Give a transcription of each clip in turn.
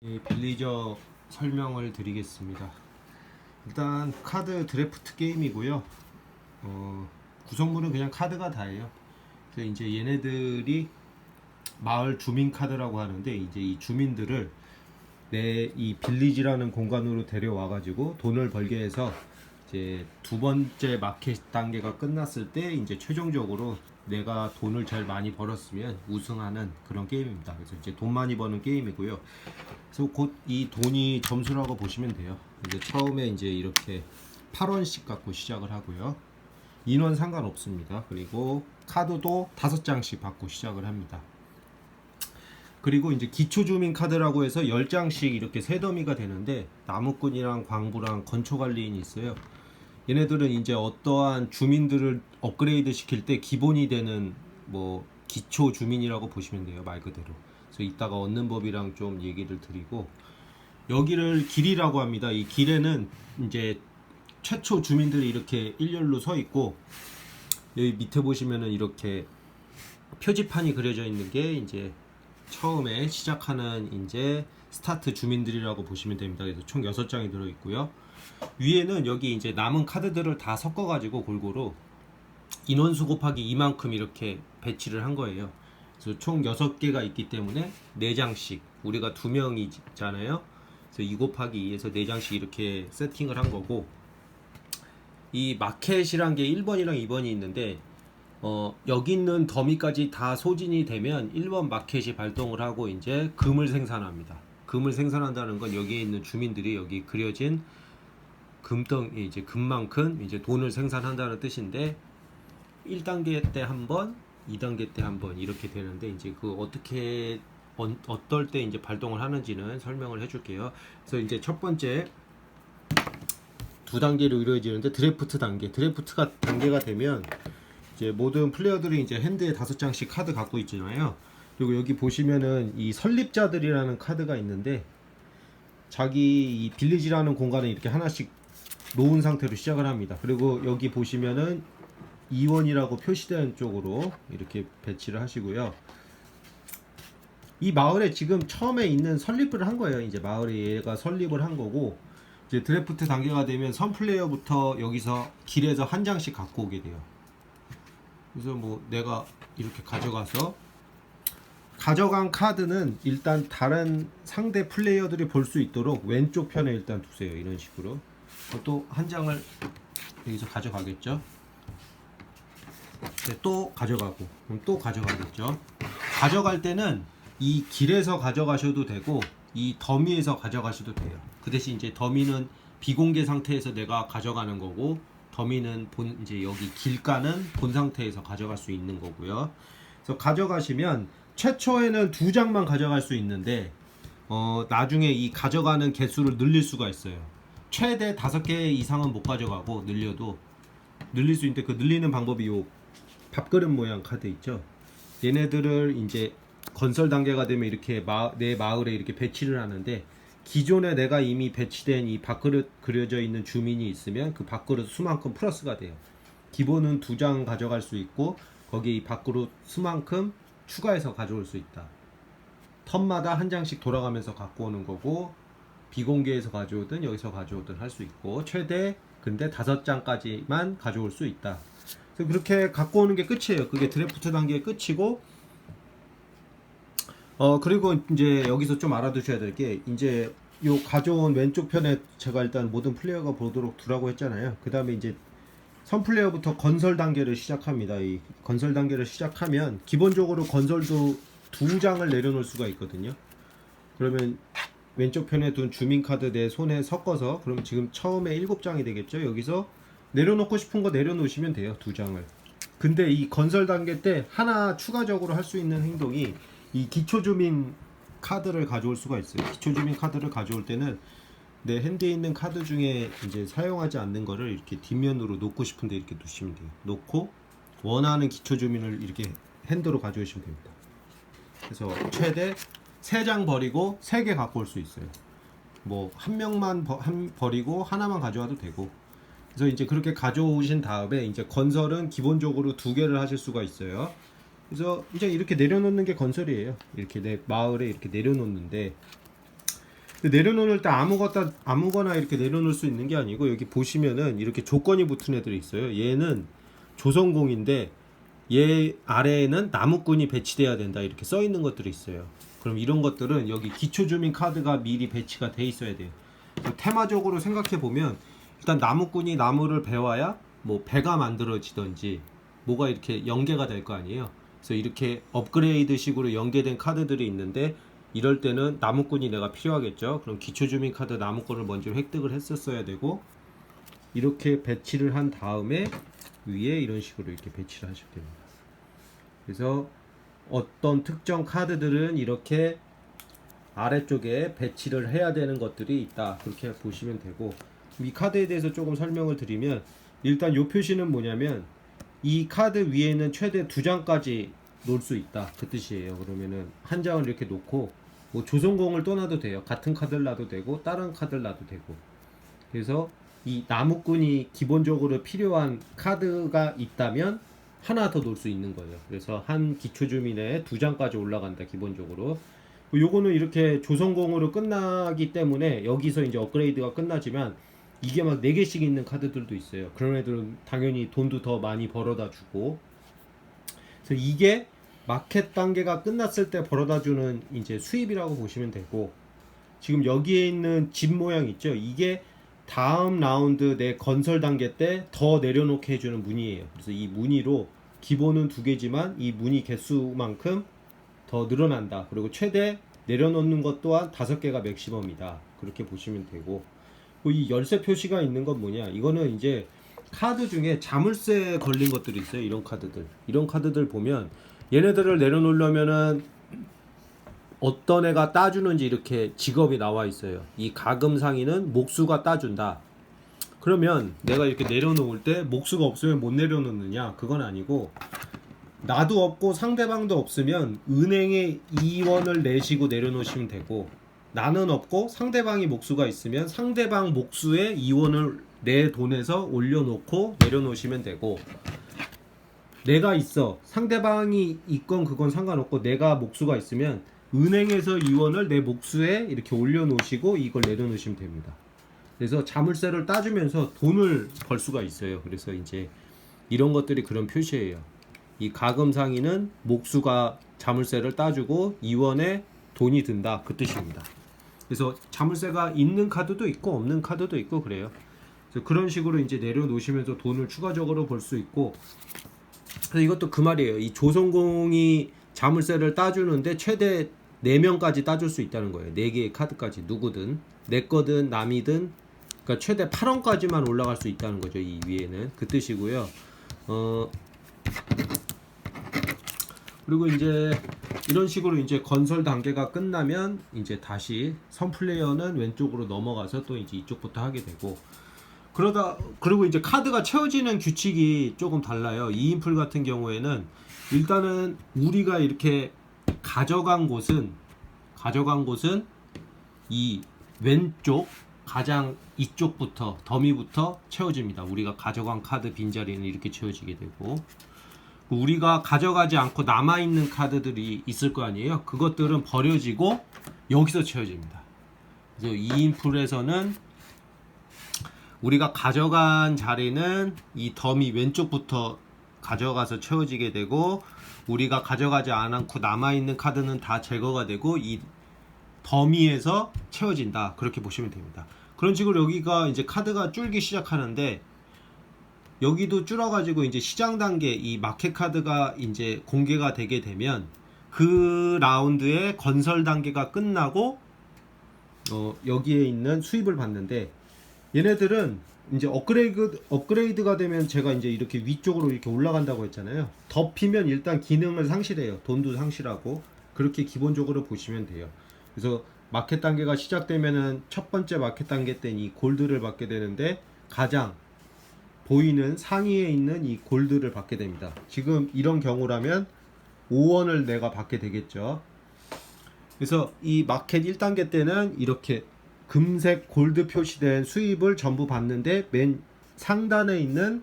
이 빌리저 설명을 드리겠습니다. 일단 카드 드래프트 게임이고요. 어, 구성물은 그냥 카드가 다예요. 그래서 이제 얘네들이 마을 주민 카드라고 하는데 이제 이 주민들을 내 이 빌리지라는 공간으로 데려와 가지고 돈을 벌게 해서 이제 두 번째 마켓 단계가 끝났을 때 이제 최종적으로 내가 돈을 제일 많이 벌었으면 우승하는 그런 게임입니다. 그래서 이제 돈 많이 버는 게임이고요. 그래서 곧 이 돈이 점수라고 보시면 돼요. 이제 처음에 이제 이렇게 8원씩 갖고 시작을 하고요. 인원 상관없습니다. 그리고 카드도 다섯 장씩 받고 시작을 합니다. 그리고 이제 기초 주민 카드라고 해서 10장씩 이렇게 세 더미가 되는데 나무꾼이랑 광부랑 건초 관리인이 있어요. 얘네들은 이제 어떠한 주민들을 업그레이드 시킬 때 기본이 되는 뭐 기초 주민이라고 보시면 돼요. 말 그대로. 그래서 이따가 얻는 법이랑 좀 얘기를 드리고 여기를 길이라고 합니다. 이 길에는 이제 최초 주민들이 이렇게 일렬로 서 있고 여기 밑에 보시면은 이렇게 표지판이 그려져 있는 게 이제 처음에 시작하는 이제 스타트 주민들이라고 보시면 됩니다. 그래서 총 6장이 들어 있고요. 위에는 여기 이제 남은 카드들을 다 섞어 가지고 골고루 인원수 곱하기 이만큼 이렇게 배치를 한 거예요. 그래서 총 6개가 있기 때문에 4장씩 우리가 2명이잖아요. 그래서 2 곱하기 2에서 4장씩 이렇게 세팅을 한 거고 이 마켓이란 게 1번이랑 2번이 있는데 어, 여기 있는 더미까지 다 소진이 되면 1번 마켓이 발동을 하고 이제 금을 생산합니다. 금을 생산한다는 건 여기에 있는 주민들이 여기 그려진 금덩 이제 금만큼 이제 돈을 생산한다는 뜻인데 1단계 때 한 번, 2단계 때 한 번 이렇게 되는데 이제 그 어떻게 어, 어떨 때 이제 발동을 하는지는 설명을 해줄게요. 그래서 이제 첫 번째 두 단계로 이루어지는데 드래프트 단계. 드래프트가 단계가 되면 이제 모든 플레이어들이 이제 핸드에 다섯 장씩 카드 갖고 있잖아요. 그리고 여기 보시면은 이 설립자들이라는 카드가 있는데 자기 이 빌리지라는 공간에 이렇게 하나씩 놓은 상태로 시작을 합니다. 그리고 여기 보시면은 이원이라고 표시된 쪽으로 이렇게 배치를 하시고요. 이 마을에 지금 처음에 있는 설립을 한 거예요. 이제 마을에 얘가 설립을 한 거고 이제 드래프트 단계가 되면 선 플레이어부터 여기서 길에서 한 장씩 갖고 오게 돼요. 그래서 뭐 내가 이렇게 가져가서 가져간 카드는 일단 다른 상대 플레이어들이 볼 수 있도록 왼쪽 편에 일단 두세요. 이런 식으로. 또 한 장을 여기서 가져가겠죠. 네, 또 가져가고 그럼 또 가져가겠죠. 가져갈 때는 이 길에서 가져가셔도 되고 이 더미에서 가져가셔도 돼요. 그 대신 이제 더미는 비공개 상태에서 내가 가져가는 거고 더미는 본 이제 여기 길가는 본 상태에서 가져갈 수 있는 거고요. 그래서 가져가시면 최초에는 두 장만 가져갈 수 있는데 어 나중에 이 가져가는 개수를 늘릴 수가 있어요. 최대 다섯 개 이상은 못 가져가고 늘려도 늘릴 수 있는데 그 늘리는 방법이 요 밥그릇 모양 카드 있죠. 얘네들을 이제 건설 단계가 되면 이렇게 마, 내 마을에 이렇게 배치를 하는데 기존에 내가 이미 배치된 이 밥그릇 그려져 있는 주민이 있으면 그 밥그릇 수만큼 플러스가 돼요. 기본은 두 장 가져갈 수 있고 거기에 이 밥그릇 수만큼 추가해서 가져올 수 있다. 턴마다 한 장씩 돌아가면서 갖고 오는 거고 비공개에서 가져오든 여기서 가져오든 할 수 있고 최대 근데 다섯 장까지만 가져올 수 있다. 그래서 그렇게 갖고 오는 게 끝이에요. 그게 드래프트 단계의 끝이고 어 그리고 이제 여기서 좀 알아두셔야 될 게 이제 요 가져온 왼쪽 편에 제가 일단 모든 플레이어가 보도록 두라고 했잖아요. 그 다음에 이제 선 플레이어부터 건설 단계를 시작합니다. 이 건설 단계를 시작하면 기본적으로 건설도 두 장을 내려놓을 수가 있거든요. 그러면 왼쪽 편에 둔 주민 카드 내 손에 섞어서 그럼 지금 처음에 일곱 장이 되겠죠. 여기서 내려놓고 싶은 거 내려놓으시면 돼요. 두 장을. 근데 이 건설 단계 때 하나 추가적으로 할 수 있는 행동이 이 기초 주민 카드를 가져올 수가 있어요. 기초 주민 카드를 가져올 때는 내 핸드에 있는 카드 중에 이제 사용하지 않는 거를 이렇게 뒷면으로 놓고 싶은데 이렇게 두시면 돼요. 놓고 원하는 기초 주민을 이렇게 핸드로 가져오시면 됩니다. 그래서 최대 3장 버리고 3개 갖고 올 수 있어요. 뭐 한 명만 버, 한, 버리고 하나만 가져와도 되고. 그래서 이제 그렇게 가져오신 다음에 이제 건설은 기본적으로 두 개를 하실 수가 있어요. 그래서 이제 이렇게 내려놓는 게 건설이에요. 이렇게 내 마을에 이렇게 내려놓는데 내려놓을 때 아무거나 아무거나 이렇게 내려놓을 수 있는 게 아니고 여기 보시면은 이렇게 조건이 붙은 애들이 있어요. 얘는 조성공인데 얘 아래에는 나무꾼이 배치돼야 된다 이렇게 써 있는 것들이 있어요. 그럼 이런 것들은 여기 기초 주민 카드가 미리 배치가 돼 있어야 돼요. 테마적으로 생각해 보면 일단 나무꾼이 나무를 베와야 뭐 배가 만들어지던지 뭐가 이렇게 연계가 될 거 아니에요. 그래서 이렇게 업그레이드식으로 연계된 카드들이 있는데 이럴 때는 나무꾼이 내가 필요하겠죠. 그럼 기초 주민 카드 나무꾼을 먼저 획득을 했었어야 되고 이렇게 배치를 한 다음에 위에 이런 식으로 이렇게 배치를 하시면 됩니다. 그래서 어떤 특정 카드들은 이렇게 아래쪽에 배치를 해야 되는 것들이 있다. 그렇게 보시면 되고 이 카드에 대해서 조금 설명을 드리면 일단 요 표시는 뭐냐면 이 카드 위에는 최대 두 장까지 놓을 수 있다. 그 뜻이에요. 그러면은 한 장을 이렇게 놓고 뭐 조성공을 또 놔도 돼요. 같은 카드를 놔도 되고 다른 카드를 놔도 되고. 그래서 이 나무꾼이 기본적으로 필요한 카드가 있다면 하나 더 놓을 수 있는 거예요. 그래서 한 기초 주민에 두 장까지 올라간다 기본적으로. 요거는 이렇게 조성공으로 끝나기 때문에 여기서 이제 업그레이드가 끝나지만 이게 막 네 개씩 있는 카드들도 있어요. 그런 애들은 당연히 돈도 더 많이 벌어다 주고. 그래서 이게 마켓 단계가 끝났을 때 벌어다 주는 이제 수입이라고 보시면 되고 지금 여기에 있는 집 모양 있죠? 이게 다음 라운드 내 건설 단계 때 더 내려놓게 해주는 무늬예요. 그래서 이 무늬로 기본은 두 개지만 이 무늬 개수만큼 더 늘어난다. 그리고 최대 내려놓는 것 또한 다섯 개가 맥시멈이다. 그렇게 보시면 되고 그리고 이 열쇠 표시가 있는 건 뭐냐? 이거는 이제 카드 중에 자물쇠 걸린 것들이 있어요. 이런 카드들. 이런 카드들 보면 얘네들을 내려놓으려면은 어떤 애가 따주는지 이렇게 직업이 나와 있어요. 이 가금 상인은 목수가 따준다. 그러면 내가 이렇게 내려놓을 때 목수가 없으면 못 내려놓느냐? 그건 아니고 나도 없고 상대방도 없으면 은행에 이원을 내시고 내려놓으시면 되고 나는 없고 상대방이 목수가 있으면 상대방 목수에 이원을 내 돈에서 올려놓고 내려놓으시면 되고 내가 있어 상대방이 있건 그건 상관없고 내가 목수가 있으면 은행에서 이원을 내 목수에 이렇게 올려놓으시고 이걸 내려놓으시면 됩니다. 그래서 자물쇠를 따주면서 돈을 벌 수가 있어요. 그래서 이제 이런 것들이 그런 표시예요. 이 가금 상인은 목수가 자물쇠를 따주고 이원에 돈이 든다 그 뜻입니다. 그래서 자물쇠가 있는 카드도 있고 없는 카드도 있고 그래요. 그래서 그런 식으로 이제 내려놓으시면서 돈을 추가적으로 벌 수 있고 그래서 이것도 그 말이에요. 이 조성공이 자물쇠를 따주는데 최대 4명까지 따줄 수 있다는 거예요. 4개의 카드까지 누구든 내 거든 남이든 그러니까 최대 8원까지만 올라갈 수 있다는 거죠. 이 위에는 그 뜻이고요. 어 그리고 이제 이런 식으로 이제 건설 단계가 끝나면 이제 다시 선 플레이어는 왼쪽으로 넘어가서 또 이제 이쪽부터 하게 되고 그러다 그리고 이제 카드가 채워지는 규칙이 조금 달라요. 2인풀 같은 경우에는 일단은 우리가 이렇게 가져간 곳은 가져간 곳은 이 왼쪽 가장 이쪽부터 더미부터 채워집니다. 우리가 가져간 카드 빈자리는 이렇게 채워지게 되고 우리가 가져가지 않고 남아 있는 카드들이 있을 거 아니에요. 그것들은 버려지고 여기서 채워집니다. 그래서 2인풀에서는 우리가 가져간 자리는 이 더미 왼쪽부터 가져가서 채워지게 되고 우리가 가져가지 않고 남아 있는 카드는 다 제거가 되고 이 더미에서 채워진다. 그렇게 보시면 됩니다. 그런 식으로 여기가 이제 카드가 줄기 시작하는데 여기도 줄어가지고 이제 시장 단계 이 마켓 카드가 이제 공개가 되게 되면 그 라운드의 건설 단계가 끝나고 어 여기에 있는 수입을 받는데 얘네들은 이제 업그레이드 업그레이드가 되면 제가 이제 이렇게 위쪽으로 이렇게 올라간다고 했잖아요. 덮이면 일단 기능을 상실해요. 돈도 상실하고 그렇게 기본적으로 보시면 돼요. 그래서 마켓 단계가 시작되면은 첫 번째 마켓 단계 때이 골드를 받게 되는데 가장 보이는 상위에 있는 이 골드를 받게 됩니다. 지금 이런 경우라면 5원을 내가 받게 되겠죠. 그래서 이 마켓 1단계 때는 이렇게 금색 골드 표시된 수입을 전부 받는데 맨 상단에 있는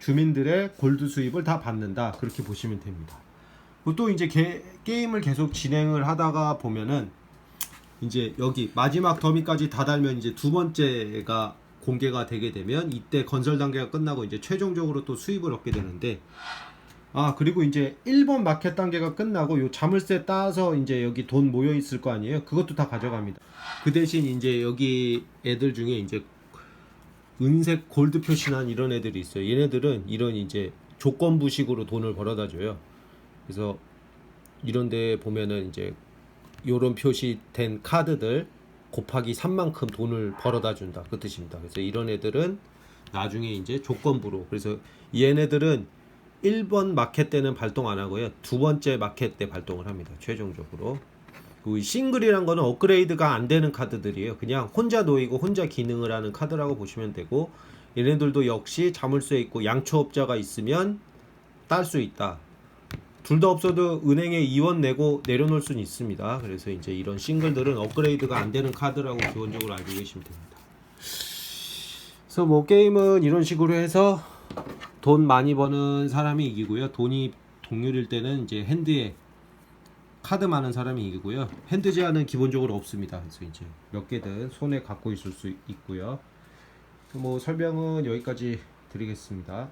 주민들의 골드 수입을 다 받는다. 그렇게 보시면 됩니다. 또 이제 게, 게임을 계속 진행을 하다가 보면은 이제 여기 마지막 더미까지 다 달면 이제 두 번째가 공개가 되게 되면 이때 건설 단계가 끝나고 이제 최종적으로 또 수입을 얻게 되는데 아 그리고 이제 1번 마켓 단계가 끝나고 요 자물쇠 따서 이제 여기 돈 모여 있을 거 아니에요? 그것도 다 가져갑니다. 그 대신 이제 여기 애들 중에 이제 은색 골드 표시난 이런 애들이 있어요. 얘네들은 이런 이제 조건부식으로 돈을 벌어다 줘요. 그래서 이런 데 보면은 이제 요런 표시된 카드들 곱하기 3만큼 돈을 벌어다 준다. 그 뜻입니다. 그래서 이런 애들은 나중에 이제 조건부로. 그래서 얘네들은 1번 마켓 때는 발동 안 하고요. 두 번째 마켓 때 발동을 합니다. 최종적으로. 그 싱글이란 거는 업그레이드가 안 되는 카드들이에요. 그냥 혼자 놓이고 혼자 기능을 하는 카드라고 보시면 되고 얘네들도 역시 자물쇠 있고 양초업자가 있으면 딸 수 있다. 둘 다 없어도 은행에 이원 내고 내려놓을 수는 있습니다. 그래서 이제 이런 싱글들은 업그레이드가 안 되는 카드라고 기본적으로 알고 계시면 됩니다. 그래서 뭐 게임은 이런 식으로 해서 돈 많이 버는 사람이 이기고요. 돈이 동률일 때는 이제 핸드에 카드 많은 사람이 이기고요. 핸드 제한은 기본적으로 없습니다. 그래서 이제 몇 개든 손에 갖고 있을 수 있고요. 뭐 설명은 여기까지 드리겠습니다.